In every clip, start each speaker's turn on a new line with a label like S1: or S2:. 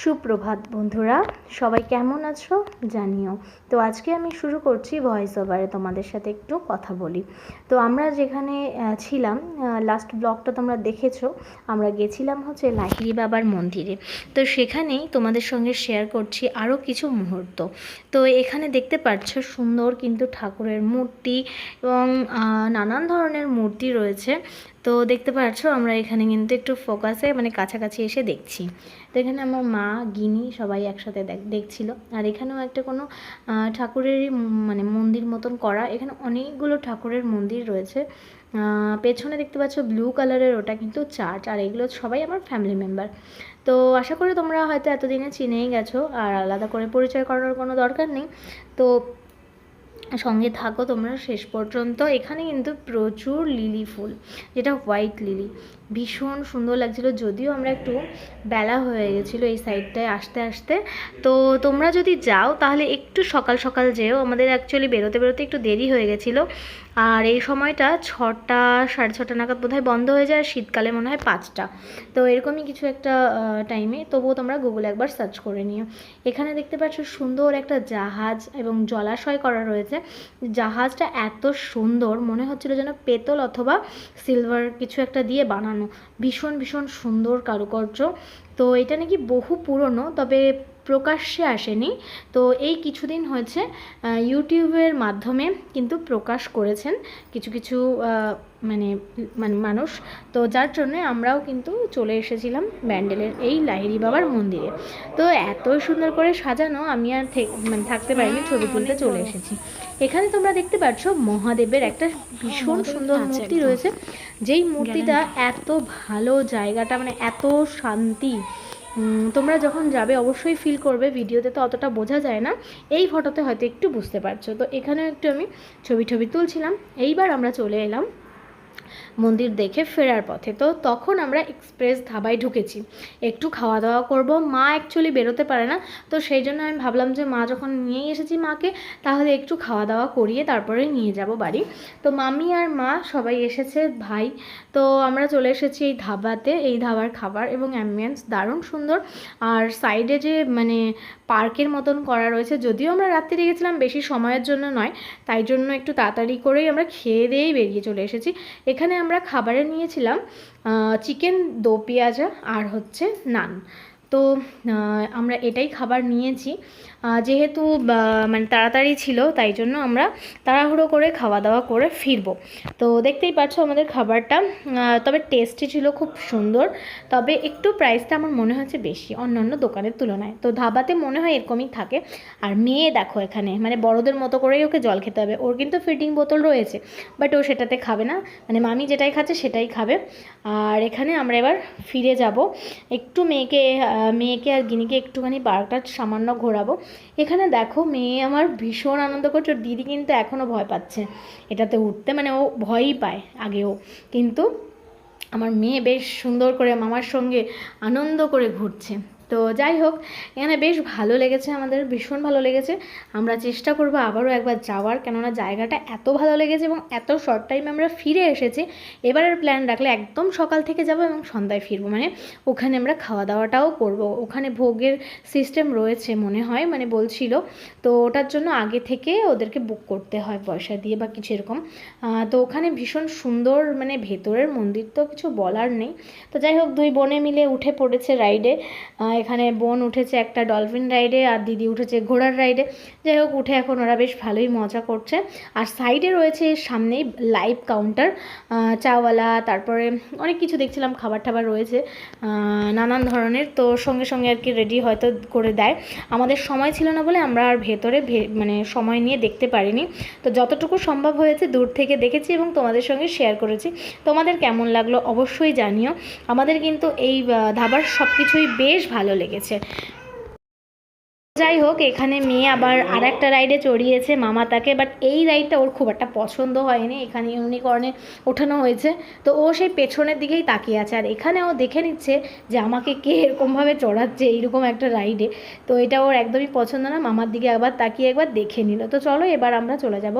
S1: সুপ্রভাত বন্ধুরা, সবাই কেমন আছো জানিও। তো আজকে আমি শুরু করছি ভয়েস ওভারে তোমাদের সাথে একটু কথা বলি। তো আমরা যেখানে ছিলাম লাস্ট ব্লগটা তোমরা দেখেছ, আমরা গেছিলাম হচ্ছে লাহিড়ি বাবার মন্দিরে। তো সেখানেই তোমাদের সঙ্গে শেয়ার করছি আরও কিছু মুহূর্ত। তো এখানে দেখতে পাচ্ছ সুন্দর কিন্তু ঠাকুরের মূর্তি এবং নানান ধরনের মূর্তি রয়েছে। তো দেখতে পাচ্ছ আমরা এখানে কিন্তু একটু ফোকাসে মানে কাছাকাছি এসে দেখছি। তো এখানে আমার মা গিনি সবাই একসাথে দেখ- দেখছিল। আর এখানেও একটা কোনো ঠাকুরেরই মানে মন্দির মতন করা। এখানে অনেকগুলো ঠাকুরের মন্দির রয়েছে। পেছনে দেখতে পাচ্ছ ব্লু কালারের ওটা কিন্তু চার্চ আর এগুলো সবাই আমার ফ্যামিলি মেম্বার তো আশা করি তোমরা হয়তো এতদিনে চিনেই গেছো, আর আলাদা করে পরিচয় করার কোনো দরকার নেই। তো সঙ্গে থাকো, তোমরা শেষ পর্যন্ত। এখানে কিন্তু প্রচুর লিলি ফুল, যেটা হোয়াইট লিলি ভীষণ সুন্দর লাগছিল, যদিও আমরা একটু বেলা হয়ে গেছিল এই সাইডটায় আসতে আসতে। তো তোমরা যদি যাও, তাহলে একটু সকাল সকাল যেও। আমাদের অ্যাকচুয়ালি বেরোতে বেরোতে একটু দেরি হয়ে গেছিল। আর এই সময়টা ছটা, সাড়ে ছটা নাগাদ বোধহয় বন্ধ হয়ে যায় শীতকালে মনে হয় পাঁচটা। তো এরকমই কিছু একটা টাইমে তবুও তোমরা গুগলে একবার সার্চ করে নিও। এখানে দেখতে পাচ্ছ সুন্দর একটা জাহাজ এবং জলাশয় করা রয়েছে। জাহাজটা এত সুন্দর, মনে হচ্ছিল যেন পেতল অথবা সিলভার কিছু একটা দিয়ে বানানো। ভীষণ ভীষণ সুন্দর কারুকার্য। তো এটা নাকি বহু পুরনো, তবে প্রকাশ্যে আসেনি। তো এই কিছুদিন হয়েছে ইউটিউবের মাধ্যমে কিন্তু প্রকাশ করেছেন কিছু কিছু মানে মানে মানুষ। তো যার জন্যে আমরাও কিন্তু চলে এসেছিলাম ব্যান্ডেলের এই লাহিড়ি বাবার মন্দিরে। তো এত সুন্দর করে সাজানো আমি আর মানে থাকতে পারিনি ছবি তুলতে চলে এসেছি। এখানে তোমরা দেখতে পাচ্ছ মহাদেবের একটা ভীষণ সুন্দর মূর্তি রয়েছে। যেই মূর্তিটা এত ভালো জায়গাটা মানে এত শান্তি তোমরা যখন যাবে, অবশ্যই ফিল করবে, ভিডিওতে তো অতটা বোঝা যায় না। এই ফটোতে হয়তো একটু বুঝতে পারছ। তো এখানেও একটু আমি ছবি ছবি তুলছিলাম। এইবার আমরা চলে এলাম মন্দির দেখে ফেরার পথে। তো তখন আমরা এক্সপ্রেস ধাবায় ঢুকেছি। একটু খাওয়া দাওয়া করব। মা অ্যাকচুয়ালি বেরোতে পারে না। তো সেই জন্য আমি ভাবলাম যে মা যখন নিয়েই এসেছি মাকে, তাহলে একটু খাওয়া দাওয়া করিয়ে তারপরে নিয়ে যাব বাড়ি। তো মামি আর মা সবাই এসেছে, ভাই। তো আমরা চলে এসেছি এই ধাবাতে, এই ধাবার খাবার এবং অ্যাম্বিয়েন্স দারুণ সুন্দর। আর সাইডে যে মানে পার্কের মতন করা রয়েছে, যদিও আমরা রাত্রিরে গেছিলাম বেশি সময়ের জন্য নয়, তাই জন্য একটু তাড়াতাড়ি করেই আমরা খেয়ে দিয়েই বেরিয়ে চলে এসেছি। এখানে আমরা খাবারে নিয়েছিলাম চিকেন দো পেঁয়াজা আর হচ্ছে নান। তো আমরা এটাই খাবার নিয়েছি। যেহেতু মানে তাড়াতাড়ি ছিল, তাই জন্য আমরা তাড়াহুড়ো করে খাওয়া দাওয়া করে ফিরবো। তো দেখতেই পাচ্ছ আমাদের খাবারটা। তবে টেস্টি ছিল খুব সুন্দর, তবে একটু প্রাইসটা আমার মনে হচ্ছে বেশি অন্যান্য দোকানের তুলনায়। তো ধাবাতে মনে হয় এরকমই থাকে। আর মেয়ে দেখো এখানে মানে বড়দের মতো করেই ওকে জল খেতে হবে। ওর কিন্তু ফিটিং বোতল রয়েছে বাট ও সেটাতে খাবে না। মানে মামি যেটাই খাচ্ছে সেটাই খাবে। আর এখানে আমরা এবার ফিরে যাব। একটু মেয়েকে মেয়েকে আর গিনিকে একটুখানি পার্কটা সামান্য ঘোরাবো। এখানে দেখো মেয়ে আমার ভীষণ আনন্দ করছে দিদি কিন্তু এখনও ভয় পাচ্ছে। এটাতে উঠতে মানে ও ভয়ই পায় আগেও। কিন্তু আমার মেয়ে বেশ সুন্দর করে মামার সঙ্গে আনন্দ করে ঘুরছে। তো যাই হোক, এখানে বেশ ভালো লেগেছে আমাদের, ভীষণ ভালো লেগেছে। আমরা চেষ্টা করব আবারও একবার যাওয়ার, কেননা জায়গাটা এত ভালো লেগেছে এবং এত শর্ট টাইমে আমরা ফিরে এসেছি। এবারের প্ল্যান রাখলে একদম সকাল থেকে যাব এবং সন্ধ্যায় ফিরবো। মানে ওখানে আমরা খাওয়া দাওয়াটাও করব। ওখানে ভোগের সিস্টেম রয়েছে মনে হয় মানে বলছিল। তো ওটার জন্য আগে থেকে ওদেরকে বুক করতে হয় পয়সা দিয়ে বা কিছু এরকম। তো ওখানে ভীষণ সুন্দর মানে ভেতরের মন্দির তো কিছু বলার নেই। তো যাই হোক, দুই বোনে মিলে উঠে পড়েছে রাইডে এখানে বোন উঠেছে একটা ডলফিন রাইডে আর দিদি উঠেছে ঘোড়ার রাইডে যাই হোক, উঠে এখন ওরা বেশ ভালোই মজা করছে। আর সাইডে রয়েছে সামনেই লাইভ কাউন্টার চাওয়ালা, তারপরে অনেক কিছু দেখছিলাম খাবার টাবার রয়েছে নানান ধরনের। তো সঙ্গে সঙ্গে আর কি রেডি হয়তো করে দেয়। আমাদের সময় ছিল না বলে আমরা আর ভেতরে মানে সময় নিয়ে দেখতে পারিনি। তো যতটুকু সম্ভব হয়েছে দূর থেকে দেখেছি এবং তোমাদের সঙ্গে শেয়ার করেছি। তোমাদের কেমন লাগল অবশ্যই জানিও। আমাদের কিন্তু এই ধাবার সব কিছুই বেশ ভালো লেগেছে। যাই হোক, এখানে মেয়ে আবার আর একটা রাইডে চড়িয়েছে, মামা তাকে। বাট এই রাইডটা ওর খুব একটা পছন্দ হয়নি। এখানে ইউনিকর্নে ওঠানো হয়েছে। তো ও সেই পেছনের দিকেই তাকিয়ে আছে। আর এখানে ও দেখে নিচ্ছে যে আমাকে কে এরকমভাবে চড়াচ্ছে এইরকম একটা রাইডে তো এটা ওর একদমই পছন্দ না। মামার দিকে একবার তাকিয়ে একবার দেখে নিল। তো চলো এবার আমরা চলে যাব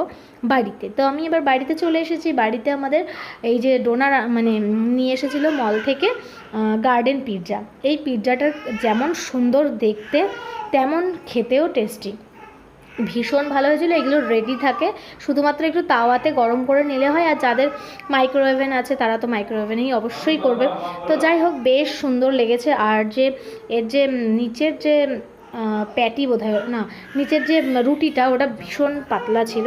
S1: বাড়িতে। তো আমি এবার বাড়িতে চলে এসেছি। বাড়িতে আমাদের এই যে ডোনার মানে নিয়ে এসেছিল মল থেকে গার্ডেন পিৎজা এই পিৎজাটা যেমন সুন্দর দেখতে, তেমন খেতেও টেস্টি ভীষণ ভালো হয়েছিল, এগুলো রেডি থাকে। শুধুমাত্র একটু তাওয়াতে গরম করে নিলে হয়, আর যাদের মাইক্রোওয়েভেন আছে তারা তো মাইক্রোওয়েভেনেই অবশ্যই করবে। তো যাই হোক, বেশ সুন্দর লেগেছে। আর যে, এর যে নিচের যে প্যাটি বোধ না, নিচের যে রুটিটা, ওটা ভীষণ পাতলা ছিল।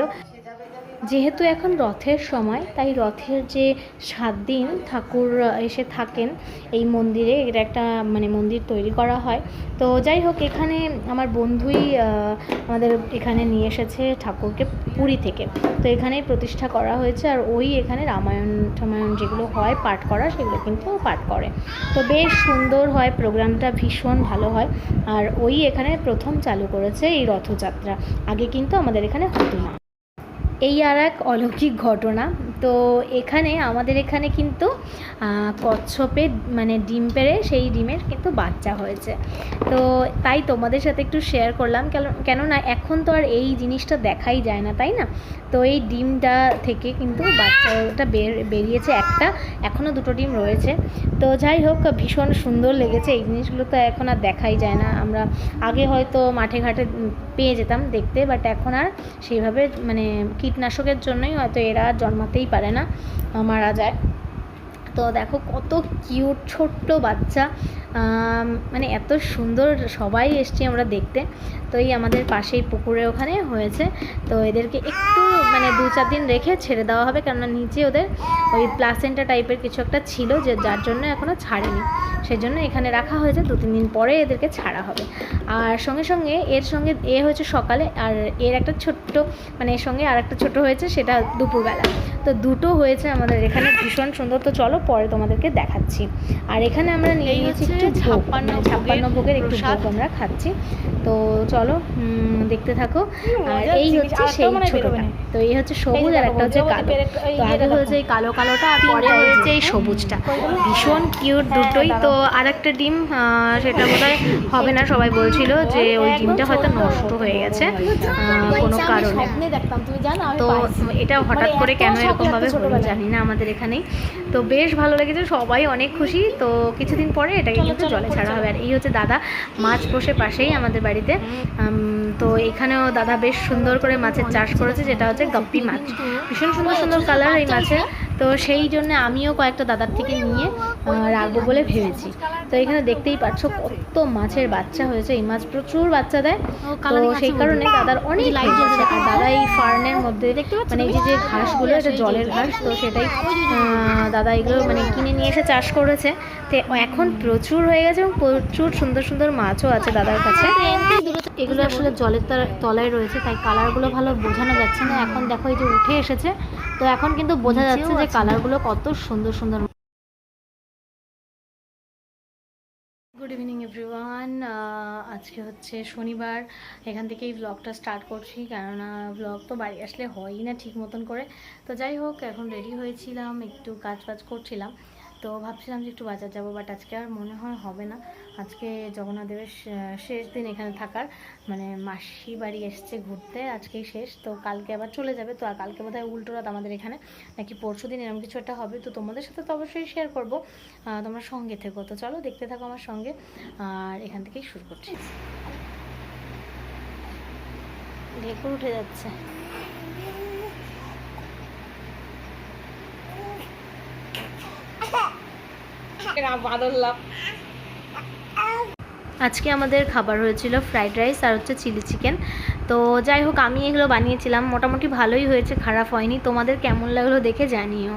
S1: যেহেতু এখন রথের সময়, তাই রথের যে সাত দিন ঠাকুর এসে থাকেন, এই মন্দিরে এটা একটা মানে মন্দির তৈরি করা হয়। তো যাই হোক, এখানে আমার বন্ধুই আমাদের এখানে নিয়ে এসেছে ঠাকুরকে পুরী থেকে। তো এখানেই প্রতিষ্ঠা করা হয়েছে, আর ওই এখানে রামায়ণ ঠামায়ণ যেগুলো হয় পাঠ করা, সেগুলো কিন্তু পাঠ করে। তো বেশ সুন্দর হয়, প্রোগ্রামটা ভীষণ ভালো হয়। আর ওই এখানে প্রথম চালু করেছে এই রথযাত্রা। আগে কিন্তু আমাদের এখানে হতো না। এই আর এক অলৌকিক ঘটনা তো এখানে, আমাদের এখানে কিন্তু কচ্ছপের মানে ডিম পেড়ে সেই ডিমের কিন্তু বাচ্চা হয়েছে। তো তাই তোমাদের সাথে একটু শেয়ার করলাম কেননা এখন তো আর এই জিনিসটা দেখাই যায় না, তাই না? তো এই ডিমটা থেকে কিন্তু বাচ্চাটা বের, বেরিয়েছে একটা এখনও দুটো ডিম রয়েছে। তো যাই হোক, ভীষণ সুন্দর লেগেছে, এই জিনিসগুলো তো এখন আর দেখাই যায় না। আমরা আগে হয়তো মাঠে ঘাটে পেয়ে যেতাম দেখতে বাট এখন আর সেইভাবে মানে কীটনাশকের জন্যই হয়তো এরা জন্মাতেই পারে না, মারা যায়। তো দেখো কত কিউট ছোট্ট বাচ্চা মানে এত সুন্দর সবাই এসছি আমরা দেখতে। তো এই আমাদের পাশেই পুকুরে ওখানে হয়েছে। তো এদেরকে একটু মানে দু চার দিন রেখে ছেড়ে দেওয়া হবে, কেননা নিচে ওদের ওই প্লাসেন্টা টাইপের কিছু একটা ছিল যে যার জন্য এখনও ছাড়েনি। সেই জন্য এখানে রাখা হয়েছে, দু তিন দিন পরে এদেরকে ছাড়া হবে। আর সঙ্গে সঙ্গে এর সঙ্গে এ হয়েছে সকালে, আর এর একটা ছোট্ট মানে এর সঙ্গে আর একটা ছোটো হয়েছে, সেটা দুপুরবেলা। তো দুটো হয়েছে আমাদের এখানে ভীষণ সুন্দর। তো চলো পরে তোমাদেরকে দেখাচ্ছি। আর এখানে আমরা নিয়ে নিয়েছি একটু ছাপ্পান্ন ছাপ্পান্ন ভোগের একটু ভোগ আমরা খাচ্ছি। তো চলো দেখতে থাকো। আর এই হচ্ছে সেই মানে ছোটটা। তো এই হচ্ছে সবুজ আর একটা হচ্ছে কালো। তো আগে হয়েছে এই কালো কালোটা আর পরে হয়েছে। এই সবুজটা। ভীষণ কিউট দুটোই। তো আর একটা ডিম সেটা বোধহয় হবে না সবাই বলছিল যে ওই ডিমটা হয়তো নষ্ট হয়ে গেছে কোনো কারণে। তো এটা হঠাৎ করে কেন এরকমভাবে হলো জানি না আমাদের এখানেই। তো বেশ ভালো লেগেছে সবাই অনেক খুশি। তো কিছুদিন পরে এটাকে কিন্তু জলে ছাড়া হবে। আর এই হচ্ছে দাদা মাছ বসে পাশেই আমাদের বাড়িতে। তো এখানেও দাদা বেশ সুন্দর করে মাছের চাষ করেছে যেটা হচ্ছে গপ্পি মাছ। ভীষণ সুন্দর সুন্দর কালার এই মাছের। তো সেই জন্য আমিও কয়েকটা দাদার থেকে নিয়ে রাখব বলে ভেবেছি। তো এখানে দেখতেই পাচ্ছ কত মাছের বাচ্চা হয়েছে। এই মাছ প্রচুর বাচ্চা দেয়। তো সেই কারণে দাদার অনেক লাইট আছে আর দাদা এই ফার্নের মধ্যে মানে এই যে যে ঘাসগুলো এটা জলের ঘাস তো সেটাই দাদা এগুলো মানে কিনে নিয়ে এসে চাষ করেছে। তো এখন প্রচুর হয়ে গেছে এবং প্রচুর সুন্দর সুন্দর মাছও আছে দাদার কাছে। এগুলো আসলে জলের তলায় রয়েছে তাই কালারগুলো ভালো বোঝানো যাচ্ছে না। এখন দেখো এই যে উঠে এসেছে। তো এখন কিন্তু বোঝা যাচ্ছে যে কালারগুলো কত সুন্দর সুন্দর। গুড ইভিনিং এভরিওয়ান আজকে হচ্ছে শনিবার। এখান থেকেই ব্লগটা স্টার্ট করছি কেননা ব্লগ তো বাড়ি আসলে হয়ই না ঠিক মতন করে। তো যাই হোক, এখন রেডি হয়েছিলাম, একটু কাজ বাজ করছিলাম। তো ভাবছিলাম যে একটু বাজার যাব বাট আজকে আর মনে হয় হবে না। আজকে জগন্নাথ দেবের শেষ দিন এখানে থাকার। মানে মাসি বাড়ি এসছে ঘুরতে, আজকেই শেষ। তো কালকে আবার চলে যাবে। তো আর কালকে বোধহয় উল্টো রাত আমাদের এখানে। নাকি পরশু দিন এরকম কিছু একটা হবে। তো তোমাদের সাথে তো অবশ্যই শেয়ার করব। তোমরা সঙ্গে থেকো। তো চলো, দেখতে থাকো আমার সঙ্গে। আর এখান থেকেই শুরু করছি। ঢেকুর উঠে যাচ্ছে। আজকে আমাদের খাবার হয়েছিল ফ্রাইড রাইস আর হচ্ছে চিলি চিকেন। তো যাই হোক, আমি এগুলো বানিয়েছিলাম। মোটামুটি ভালোই হয়েছে, খারাপ হয়নি। তোমাদের কেমন লাগল দেখে জানিও।